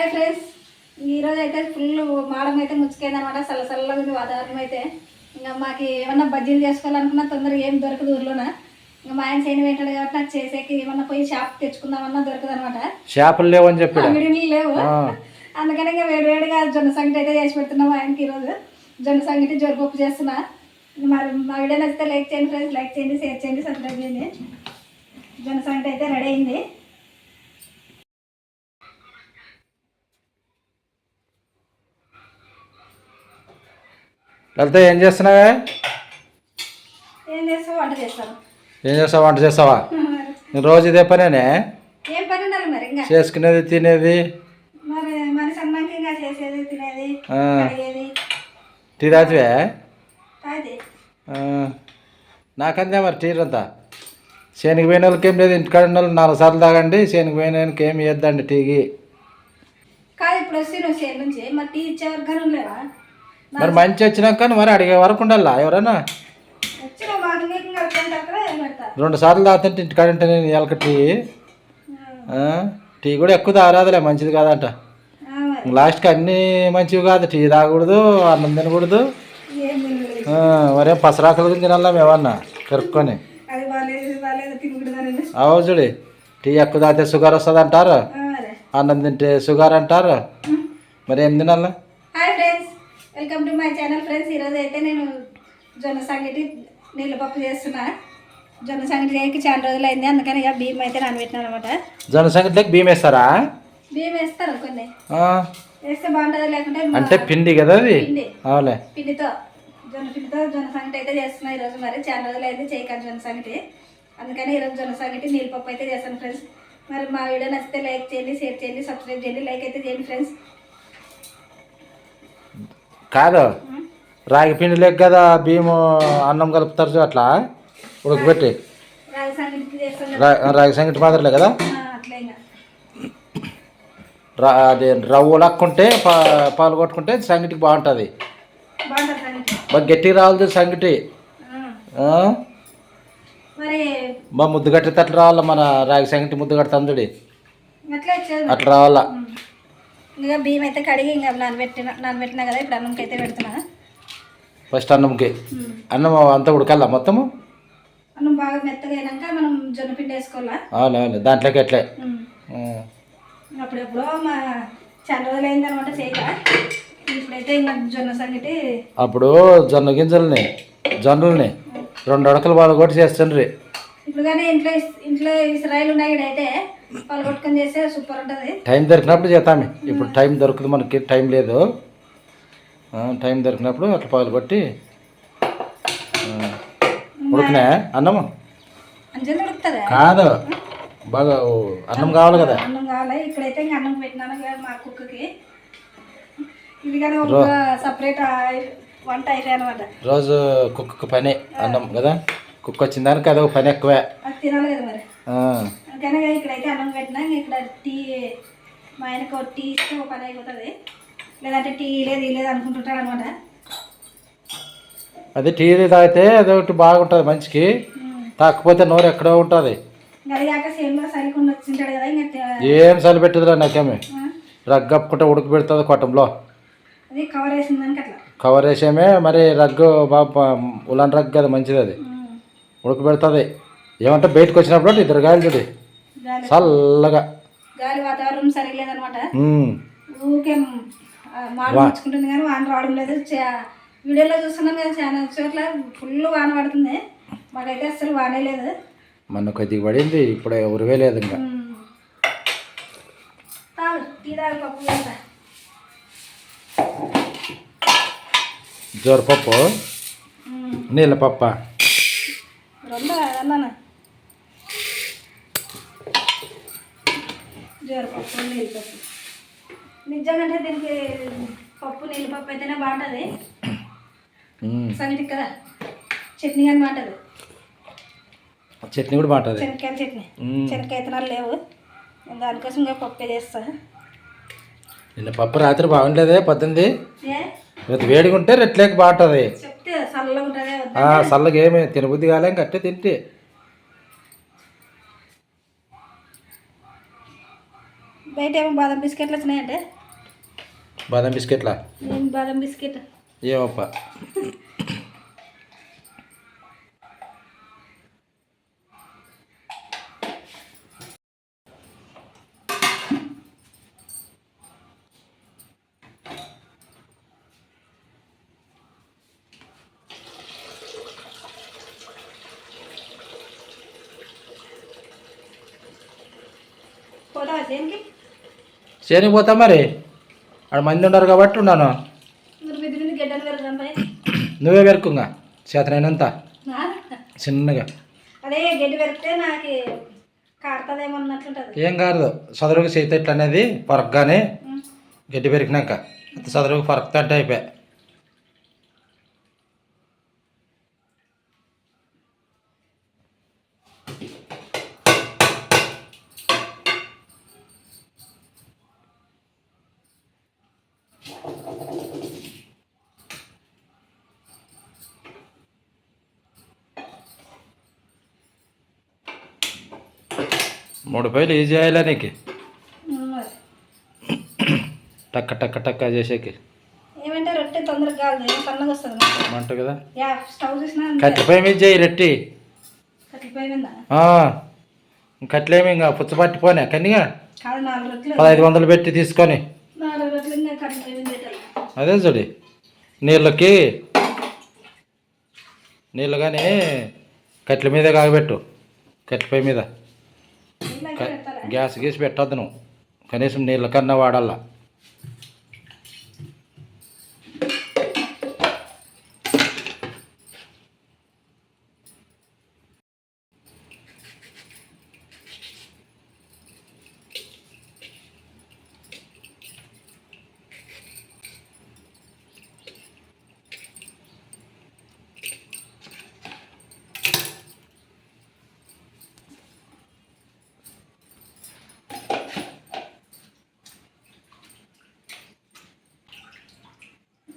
Hi friends. ఈరోజు అయితే full మాడం అయితే ముచ్చుకైంది అనమాట చల్లగా ఉంది వాతావరణం అయితే. ఇంకా మాకు ఏమన్నా బజ్జీలు చేసుకోవాలనుకున్నా తొందరగా ఏం దొరకదు ఊర్లోన. ఇంకా మా ఆయన చేయని వెంటాడు కాబట్టి నాకు చేసేకి ఏమన్నా పోయి షాప్ తెచ్చుకుందామన్నా దొరకదు అనమాట చేపలు లేవని చెప్పాడు? అంగడిని లేవు. అందుకని ఇంకా వేడి వేడిగా జొన్న సంగటి అయితే చేసి పెడుతున్నాం ఆయనకి ఈరోజు. జొన్న సంగటి జొరపప్పు చేస్తున్నా. మరి మా వీడియో నచ్చితే లైక్ చేయండి ఫ్రెండ్స్. లైక్ చేయండి షేర్ చేయండి సబ్స్క్రైబ్ చేయండి. జొన్న సంగటి అయితే రెడీ అయింది. లలిత ఏం చేస్తున్నావే? ఏం చేస్తావు? వంట చేస్తాను. ఏం చేస్తావు? వంట చేస్తావా? నేను రోజు ఇదే పనేనే? ఏం పని ఉండాలి మరి ఇంకా? చేసుకునేది తినేది? మరి మనిషి అన్నాక ఇంకా చేసేది తినేది ఆ. కడిగేది. టీ తాతివే కాదు నాకందే మరి టీ అంతా శనికి పోయిన వాళ్ళకి ఏం లేదు ఇంటికాడ ఉన్న వాళ్ళు నాలుగు సార్లు తాగండి శనికి పోయిన వాళ్ళకి ఏమి ఇద్దండి టీకి. కాదు ఇప్పుడు వస్తే నువ్వు చేతి నుంచి. మరి టీ ఇచ్చే వరకు లేవా మరి మంచి వచ్చినాక మరి అడిగే వరకు ఉండాలా ఎవరైనా? రెండు సార్లు తాగుతుంటే ఇంటికాడ ఉంటే నేను ఇవాళ టీ. టీ కూడా ఎక్కువ తాగరాదులే మంచిది కాదంట. లాస్ట్కి అన్నీ మంచివి కాదు టీ తాగకూడదు అన్నం తినకూడదు. మరేం పసరాకలు తినాలా మేమన్నా కరుక్కొని. అవు చూడి టీ ఎక్కువ తాగితే షుగర్ వస్తుంది అంటారు అన్నం తింటే షుగర్ అంటారు. మరి ఏం తినాలా? Welcome to my channel friends. ఈరోజు అయితే నేను జొన్న సంగటి నీళ్ళపప్పు చేస్తున్నా. జొన్న సంగటి చేయకి చాలా రోజులు అయింది అందుకని ఇక బియ్యం అయితే నానబెట్టినాను అనమాట జొన్న సంగతిలోకి బియ్యం వేస్తారా? బియ్యం వేస్తారు కొన్ని. వేస్తే బాగుంటుంది లేకుంటే అంటే పిండి కదా అది? అవులే పిండితో జొన్న పిండితో జొన్న సంగటి అయితే చేస్తున్నా ఈరోజు మరి. చాలా రోజులు అయితే చేయకాను జొన్న సంగటి. అందుకని ఈరోజు జొన్న సంగటి నీళ్ళపప్పు అయితే చేస్తాను ఫ్రెండ్స్. మరి మా వీడియో నచ్చితే లైక్ చేయండి షేర్ చేయండి సబ్స్క్రైబ్ చేయండి లైక్ అయితే చేయండి ఫ్రెండ్స్. కాదు. రాగి పిండి లేక కదా బియ్యం అన్నం కలుపుతారు అట్లా? ఉడకబెట్టి రాగి సంగటి చేస్తాను రా రాగి సంగటి మాదిరిలే కదా? అది రవ్వ లక్కుంటే పా పాలు కొట్టుకుంటే సంగటికి బాగుంటుంది. బాగా గట్టిగా రావాలి సంగటి. మా ముద్దు కట్టేటట్లు రావాలా మన రాగి సంగటి ముద్దు కడతాం చూడి. అట్లా రావాలా? ఇంకా బియ్యం అయితే కడిగి ఇంకా నానబెట్టిన నానబెట్టినా కదా ఇప్పుడు అన్నంకి అయితే పెడుతున్నా. ఫస్ట్ అన్నంకి. అన్నం అంతా ఉడకాలా మొత్తము? అన్నం బాగా మెత్తగా అయినాక మనం జొన్న పిండి వేసుకోవాలా? అవును అవును. దాంట్లోకి ఎట్లే. అప్పుడెప్పుడో మా చాలా రోజులు అయింది అనమాట చేయక. ఇప్పుడైతే ఇంకా జొన్న సంగటి అప్పుడు జొన్న గింజల్ని జొన్నల్ని రెండు అడకలు వాళ్ళు కొట్టి చేస్తుండ్రి. కానీ ఇంట్లో ఇంట్లో ఇస్రాయిల్ ఉన్నాయి అయితే పాలు కొట్టుకొని చేస్తే సూపర్ ఉంటుంది. టైం దొరికినప్పుడు చేస్తాము ఇప్పుడు టైం దొరకదు మనకి టైం లేదు. టైం దొరికినప్పుడు అట్లా పాలు కొట్టి ఉడకనే? అన్నము? కాదు. బాగా అన్నం కావాలి కదా? అన్నం కావాలి. ఇక్కడైతే ఇంకా అన్నం పెట్టినాను మా కుక్కకి. ఇది కానీ ఒక సపరేట్ వంట అయిపోయి అనమాట రోజు కుక్కకు పని అన్నం కదా? కుక్క వచ్చిన దానికి అదొక పని ఎక్కువే. అది తినాలి కదా మరి. ఆ, అందుకని ఇక ఇక్కడైతే అన్నం పెట్టినా ఇంక ఇక్కడ టీ మా ఆయనకు ఒక టీ ఇస్తే ఒక పని అయిపోతుంది. లేదంటే టీ లేదు ఈ లేదు అనుకుంటుంటాడు అనమాట అది టీ తాగితే అదొకటి బాగుంటుంది మంచికి. తాకపోతే నోరు ఎక్కడో ఉంటుంది. ఏం చలి పెట్టదురా నాకేమి. రగ్గప్పుకుంటే ఉడకబెడుతుంది కొట్టంలో. అది కవర్ వేసేమే మరి రగ్గు బాగా ఉలన్ రగ్గు కదా మంచిది అది. ఉడకబెడుతుంది. ఏమంటే బయటకు వచ్చినప్పుడు ఇద్దరు గాయలు చూడు గాలి. చల్లగా. గాలి వాతావరణం సరిగలేదనమాట. ఊకే ముచ్చుకుంటుంది కానీ వాన రావడం లేదు. వీడియోలో చూస్తున్నాం కదా చాలా చోట్ల ఫుల్ వాన పడుతుంది. మాకైతే వానే లేదు. మొన్న కొద్దిగా పడింది ఇప్పుడు ఉరివే లేదు ఇంకా. జోరపప్పు. నీళ్ళ పప్ప? రెండు అన్నాను? జీరపప్పు నీళ్ళు పప్పు. నిజంగా దీనికి పప్పు నీళ్ళు పప్పు అయితేనే బాగుంటుంది. సంగటి కదా? చట్నీ కానీ బాగుంటుంది. చట్నీ కూడా బాగుంటుంది. శనక్కాయల చట్నీ. శనక్కాయ విత్తనాలు లేవు. నేను దానికోసం ఇంకా పప్పు చేస్తా? నిన్న పప్పు రాత్రి బాగుండేదే పొద్దుంది. ఏ? రేపు వేడిగా ఉంటే రెట్లేక బాగుంటుంది. చెప్తే చల్లగా ఉంటుంది చల్లగా ఏమి తినబుద్ధి కాలేం కట్టే తింటే. బయట ఏమో బాదం బిస్కెట్లు వచ్చినాయంటే. బాదం బిస్కెట్లా? బాదం బిస్కెట్. ఏమప్ప? చేనికి? పోతా మరి? ఆడ మంది ఉన్నారు కాబట్టి ఉన్నాను. నువ్వే పెరుకుంగా చేతనైనంత. చిన్నగా. అదే గడ్డి పెరిగితే నాకు కారుతుందేమో అన్నట్లుంటుంది. ఏం కాదు చదువుకు చేతి అనేది పరగ్గానే. గడ్డి పెరిగినాక. చదువుకు పరక్తా అంటే అయిపోయా. మూడు పైలు ఈజీ అయ్యేలా నీకు? టక్క టక్క టక్క చేసేకి. ఏమంటే రొట్టె తొందరగా కాదు సన్నగా వస్తుంది కట్టెపై మీద చేయి రెట్టి. కట్లేమి ఇంకా పుచ్చపట్టిపోనే కన్నిగా పదహైదు వందలు పెట్టి తీసుకొని. అదే చూడి. నీళ్ళకి నీళ్ళు కానీ కట్టెల మీద కాగబెట్టు. కట్టెపై మీద. గ్యాస్ గీసి పెట్టద్దు నువ్వు. కనీసం నీళ్ళ కన్నా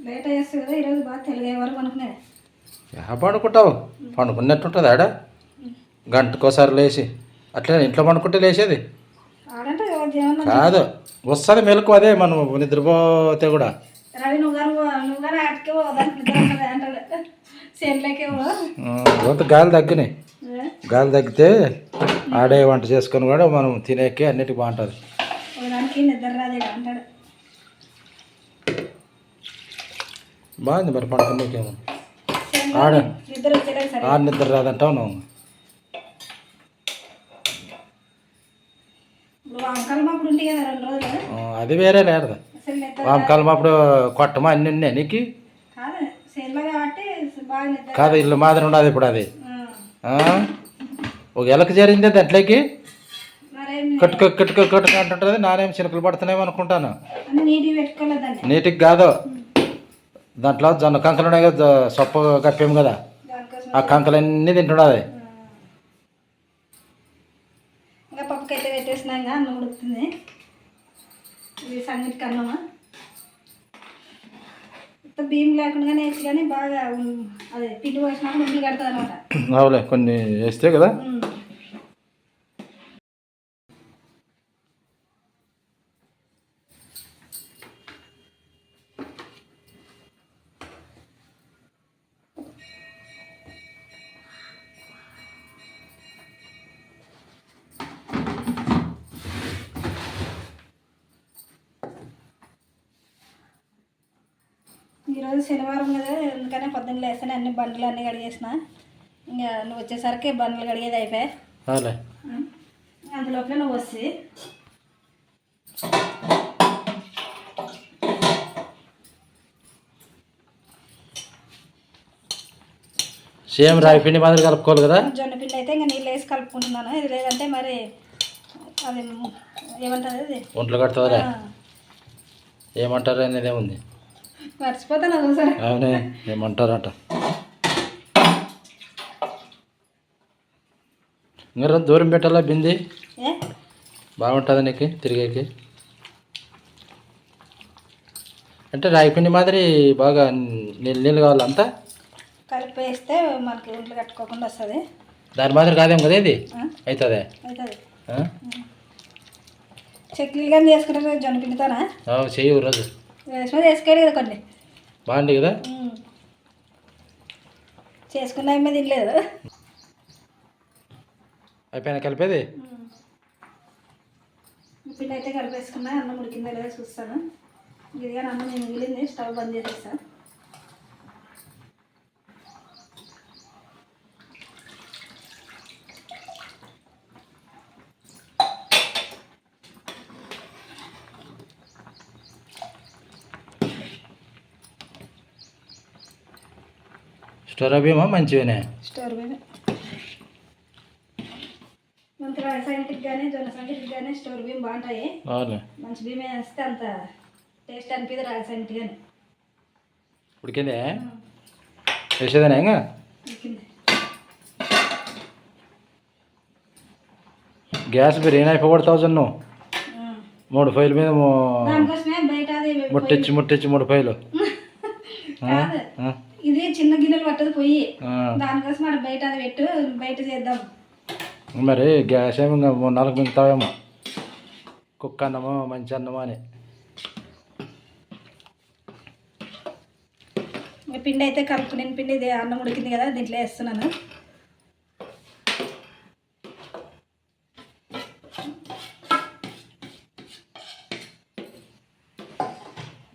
లేట్ అయ్యేస్తుంది కదా ఈరోజు బాగా తెలిగే వరకు ఎలా పండుకుంటావు. పండుకున్నట్టుంటుంది ఆడ. గంటకోసారి లేచి. అట్లే ఇంట్లో పండుకుంటే లేచేది. ఆడంటే కాదు. వస్తుంది మెలకు అదే మనం నిద్రపోతే కూడా. రవి నువ్వు గారు నువ్వు గారు ఆటకే గాలి తగ్గినాయి. గాలి తగ్గితే ఆడే వంట చేసుకొని కూడా మనం తినేకి అన్నిటికి బాగుంటుంది. నిద్ర రాదే అంటాడు. బాగుంది మరి పండుకునేకేమో చేనులో ఆడ ఆడ నిద్ర రాదంటావు నువ్వు. అది వేరే లేదు వామకాలం అప్పుడు కొట్టమా అన్ని ఉన్నాయి నీకు? కాదు ఇల్లు మాదిరి ఉండదు ఇప్పుడు అది? ఒక ఎలక చేరిందే దాంట్లోకి కట్టుకో కట్టుకో కట్టుకో అంటుంటుంది. నానేం చినుకులు పడుతున్నాయేమో అనుకుంటాను. నీటికి కాదు. దాంట్లో జొన్న కంకలు ఉన్నాయి కదా సొప్ప కప్పాము కదా. ఆ కంకలన్నీ తింటున్నది ఇంకా పప్పుకైతే పెట్టేసినా ఇంకా అన్నం ఉడుకుతుంది. ఇది సంగటికి అన్నమా? మొత్తం బియ్యం లేకుండానే వేసి కానీ బాగా అదే పిండి అనమాట అవులే కొన్ని వేస్తే కదా. ఈరోజు శనివారం కదా అందుకనే పొద్దున్న లేస్తానే అన్ని బండ్లు అన్నీ కడిగేసిన. ఇంకా నువ్వు వచ్చేసరికి బండ్లు కడిగేది అయిపోయాయి. అందులోపల నువ్వు వస్తే సేమ్ రాయి పిండి మాదిరి కలుపుకోవాలి కదా? జొన్న పిండి అయితే ఇంకా నీళ్ళు వేసి కలుపుకుంటున్నాను. ఇది లేదంటే మరి అది ఏమంటారు అది? ఒంట్లో కడుతుందిలే. ఆ, ఏమంటారు అనేది ఏముంది? మర్చిపోతాను ఒకసారి అవునే ఏమంటారట? ఇంకా దూరం పెట్టాలా బింది? బాగుంటుంది నీకు తిరిగేకి? అంటే రాయి పిండి మాదిరి బాగా నీళ్ళు నీళ్ళు కావాలి అంతా? కలిపి వేస్తే మనకి ఒంట్లు కట్టుకోకుండా వస్తుంది. దాని మాదిరి కాదేం కదా ఇది? అవుతుంది అవుతుంది చక్లీలు కానీ చేసుకుంటారు జొన్న పిండితోనా? ఆ, చెయ్యి రోజు. కదా కొన్ని. బాగుంది కదా. చేసుకున్న ఏమీ తినలేదు. అయిపోయినా కలిపేది? పిండి అయితే కలిపేసుకున్నా అన్నం ఉడికిందో లేదో చూస్తాను. ఇది కానీ అన్నం నేను మిగిలింది స్టవ్ బంద్ చేసేస్తాను స్టోర్ అవేమో మంచివేనే స్టోర్ జొన్న స్టోర్ బియ్యం బాగుంటాయి. అవును. మంచి బియ్యం వేస్తే అంత టేస్ట్ అనిపిది ఉడికిందే? వేసేదేనా ఇంకా? గ్యాస్ బిర్యానీ నువ్వు. ఉమ్. మూడు ఫైల్ మీద ముట్టించి ముట్టించి మూడు ఫైలు. ఇది చిన్న గిన్నెలు పట్టదు పొయ్యి. ఆ. దానికోసం అక్కడ బయట అది పెట్టు బయట చేద్దాం. మరి గ్యాస్ ఏమో నాలుగు మిగుతావేమో. కుక్క అన్నమో మంచి అన్నమో అని. పిండి అయితే కలుపుకునే పిండి ఇది అన్నం ఉడికింది కదా దీంట్లో వేస్తున్నాను.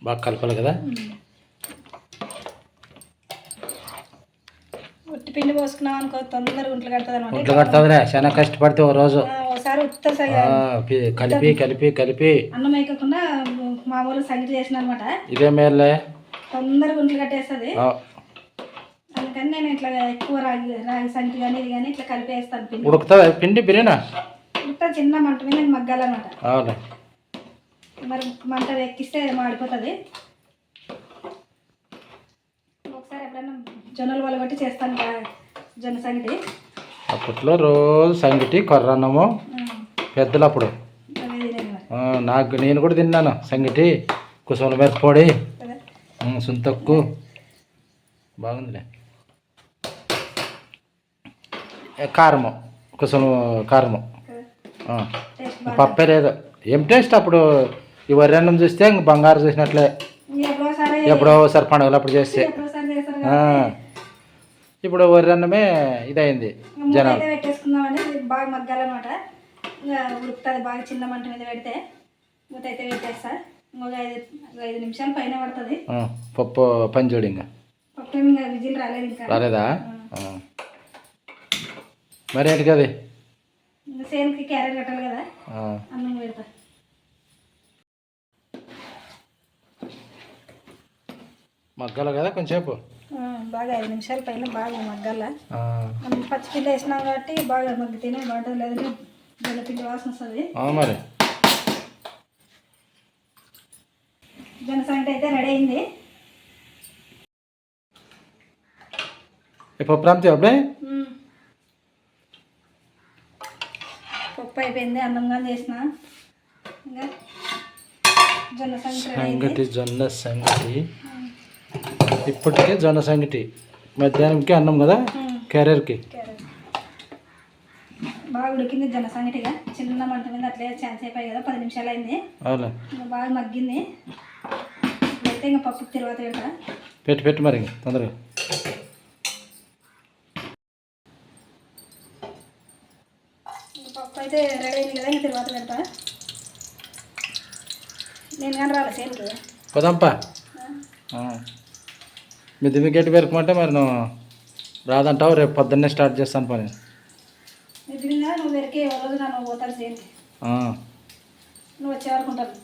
బాగా కలపాలి కదా ఉట్టి పిండి పోసుకున్నాం అనుకో తొందరగా గుంటలు కడుతుంది అనమాట ఒంట్లో కడుతుందిలే చాలా కష్టపడితే ఓ రోజు. ఒకసారి ఉత్త కలిపి కలిపి కలిపి. అన్నం వేయకుండా మామూలు సంగటి చేసిన అనమాట ఇదే మేలే. తొందరగా గుంటలు కట్టేస్తుంది. అందుకని నేను ఇట్లా ఎక్కువ రాగి రాగి సంగటి కానీ ఇది కానీ ఇట్లా కలిపేస్తాను పిండి. ఉడుకుతుంది పిండి బిర్యానా? ఉత్త చిన్న మంట మీద మగ్గాలన్నమాట. అవును? మరి మంట ఎక్కిస్తే మాడిపోతుంది. ఒకసారి ఎప్పుడైనా జొన్నలు వల్ల బట్టి చేస్తాను జొన్న సంగటి? అప్పట్లో రోజు సంగటి కొర్రన్నము పెద్దలు అప్పుడు నాకు నేను కూడా తిన్నాను సంగటి. కుసముల మిరపొడి సుంతక్కు. బాగుందిలే. కారము కుసము కారము. పప్పే లేదు. ఏం టేస్ట్ అప్పుడు? ఈ వరి అన్నం చూస్తే ఇంక బంగారు చూసినట్లే. ఎప్పుడో ఒకసారి పండుగలు అప్పుడు చేస్తే ఇప్పుడు వరి అన్నమే ఇదైంది జనాలు. ఇది బాగా మగ్గాలన్నమాట. ఇంకా ఉడుకుతుంది బాగా చిన్న మంట మీద పెడితే మూత అయితే పెట్టేస్తా. ఇంకొక ఐదు ఐదు నిమిషాలు పైన పడుతుంది. పప్పు పంచోడి ఇంకా. పప్పు ఇంకా విజిల్ రాలేదు ఇంకా. రాలేదా. మరి ఏంటి ఇంకా సేన్కి క్యారెట్ కట్టాలి కదా అన్నం పెడతా. మగ్గాల కదా కొంచెంసేపు? బాగా ఐదు నిమిషాల పైన బాగా మగ్గాల. మనం పచ్చిపిండి వేసినాం కాబట్టి బాగా మగ్గితేనే బాగుంటుంది లేదంటే జొన్నపిండి వాసన వస్తుంది. మరి. జొన్న సంగటి అయితే రెడీ అయింది. పప్పు రాంతి అప్పుడే. పప్పు అయిపోయింది అన్నం కానీ చేసిన. ఇంకా జొన్న సంగటి జొన్న సంగటి ఇప్పటికే జొన్న సంగటి. మధ్యాహ్నంకి అన్నం కదా. క్యారియర్కి. క్యారెట్. బాగా ఉడికింది జొన్న సంగటిగా. చిన్న మంట మీద అట్లే ఛాన్స్ అయిపోయి కదా పది నిమిషాలు అయింది. అవునా? బాగా మగ్గింది. ఇప్పుడైతే ఇంకా పప్పు తిరువాత పెట్టి పెట్టి మరి తొందరగా. పప్పు అయితే రెడీ అయింది కదా ఇంకా తిరువాత పెడతా. నేను కానీ రాలే సేన్కి పోదాంపా. ఆ. మిద్ది మిగ్గెట్టి పెరకమంటే మరి నువ్వు రాదంటావు రేపు పొద్దున్నే స్టార్ట్ చేస్తాను పని. నువ్వు వచ్చే వరకు ఉంటాను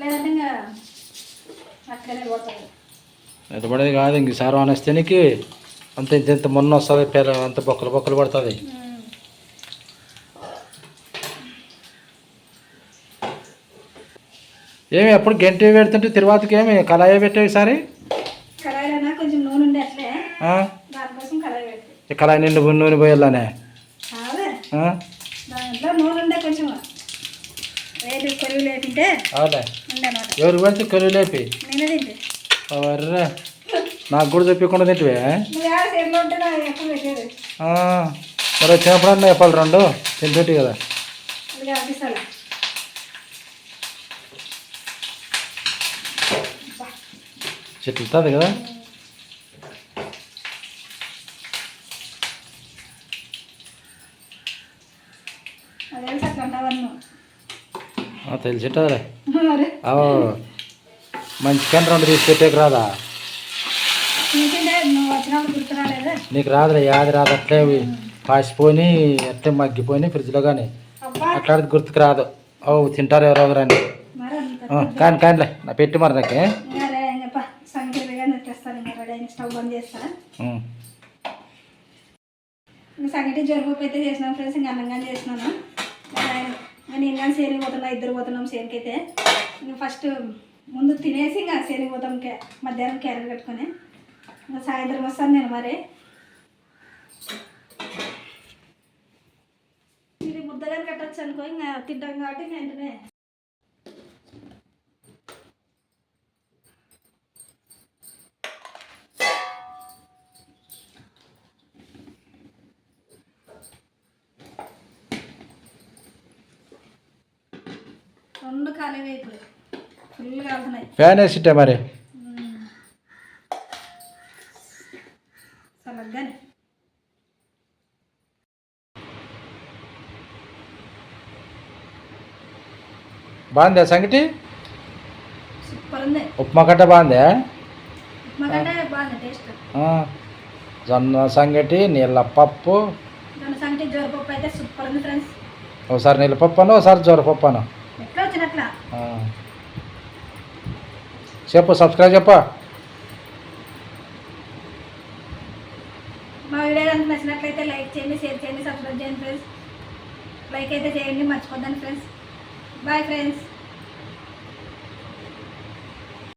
లేదంటే పోతాను కాదు ఇంక సార్ వస్తే నీకు అంత ఇంత ఇంత మొన్న వస్తుంది పెర అంత బొక్కలు బొక్కలు పడుతుంది. ఏమి ఎప్పుడు గంటి పెడుతుంటే తిరువాతకి ఏమి కళాయి పెట్టేవి ఈసారి? కళాయి నిండు నూనె పోయాలనే? ఎవరు పడితే కలువు లేపి? తింటే. నాకు కూడా చెప్పకుండా తింటివే ఆ, మరి వచ్చినప్పుడు చెప్పాలి రెండు? తింటుంటే కదా అది అనిపిస్తాను చిట్లుతుంది కదా మరి ఓ మంచి కానీ రెండు తీసి పెట్టేకి రాదా నీకు రాదులే యాది రాదు అట్లే పాసిపోయి అట్లే మగ్గిపోయి ఫ్రిడ్జ్లో కానీ అట్లాంటిది గుర్తుకు రాదు. ఓ తింటారు ఎవరో ఒకరని మరి అంత ఆ, కానీ కానిలే నా పెట్టి మరి నాకే ఇంకా రే ఇంకా సంగీతగా తెస్తాను ఇంకా రెడీ అయిన స్టవ్ బంద్ చేస్తాను ఉం. ఇంకా సంగటి అయితే చేసినాం ఫ్రెండ్స్ ఇంకా అన్నంగా చేసినాను. ఇంకా నేను కానీ సేనికి పోతున్నా ఇద్దరు పోతున్నాం సేనికి అయితే ఫస్ట్ ముందు తినేసి ఇంకా సేనికి పోతాం క్యా మధ్యాహ్నం క్యారెట్ కట్టుకొని. ఇంకా సాయంత్రం వస్తాను నేను మరి. ఇది ముద్దగా కట్టచ్చు అనుకో ఇంకా తింటాం కాబట్టి వెంటనే రెండు ఖాళీ వేపులు ఫుల్ కాలుతున్నాయి ఫ్యాన్ వేసిట్టే మరి? చల్లగానే బాగుందా సంగటి? ఉప్మా కట్ట బాగుందా? జొన్న సంగటి నీళ్ళ పప్పు. దాని సంగటి జోరపప్పు అయితే సూపర్ ఉంది ఫ్రెండ్స్. ఒకసారి నీళ్ళ పప్పు అను ఒకసారి జొర పప్పు అను ఆ. చెప్పు సబ్స్క్రైబ్ చెప్పా. మా వీడియో కనుక నచ్చినట్లయితే లైక్ చేయండి షేర్ చేయండి సబ్స్క్రైబ్ చేయండి ఫ్రెండ్స్. లైక్ అయితే చేయండి మర్చిపోద్దండి ఫ్రెండ్స్. Bye friends.